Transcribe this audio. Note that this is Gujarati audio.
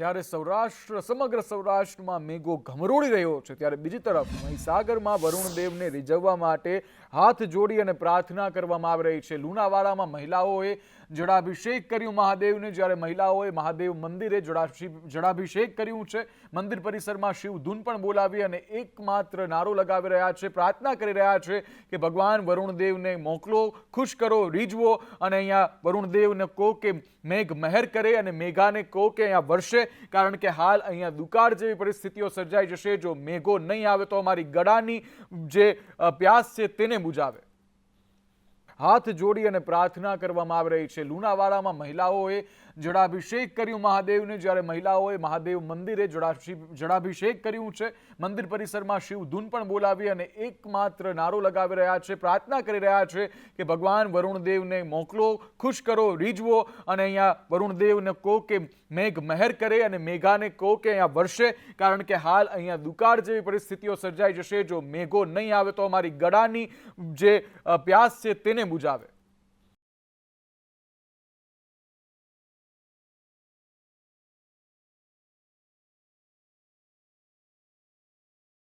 ત્યારે સૌરાષ્ટ્ર, સમગ્ર સૌરાષ્ટ્રમાં મેઘો ઘમરોળી રહ્યો છે. ત્યારે બીજી તરફ મહીસાગરમાં વરુણદેવને રીઝવવા માટે હાથ જોડી અને પ્રાર્થના કરવામાં આવી રહી છે. લુણાવાડામાં મહિલાઓએ જળાભિષેક કર્યું મહાદેવને. જ્યારે મહિલાઓએ મહાદેવ મંદિરે જળાભિષેક કર્યું છે. મંદિર પરિસરમાં શિવધૂન પણ બોલાવી અને એકમાત્ર નારો લગાવી રહ્યા છે. પ્રાર્થના કરી રહ્યા છે કે ભગવાન વરુણદેવને મોકલો, ખુશ કરો, રીઝવો અને અહીંયા વરુણદેવને કહો કે મેઘ મહેર કરે અને મેઘાને કહો કે અહીંયા વરસે કારણ કે હાલ અહીંયા દુકાળ જેવી પરિસ્થિતિઓ સર્જાઈ જશે. જો મેઘો નહીં આવે તો અમારી ગળાની જે પ્યાસ છે તેને બુજાવે. હાથ જોડી અને પ્રાર્થના કરવામાં આવી રહી છે. લુણાવાડામાં મહિલાઓએ જળાભિષેક કર્યું. મહાદેવને જ્યારે મહિલાઓએ મહાદેવ મંદિરે જળાભિષેક કર્યું છે, મંદિર પરિસરમાં શિવ ધૂન પણ બોલાવી અને એકમાત્ર નારો લગાવી રહ્યા છે. પ્રાર્થના કરી રહ્યા છે કે ભગવાન વરુણદેવને મોકલો, ખુશ કરો, રીઝવો અને અહીંયા વરુણદેવને કહો કે મેઘ મહેર કરે અને મેઘાને કહો કે અહીંયા વરસે કારણ કે હાલ અહીંયા દુકાળ જેવી પરિસ્થિતિઓ સર્જાઈ જશે. જો મેઘો નહીં આવે તો અમારી ગળાની જે પ્યાસ છે તેને બુજાવે.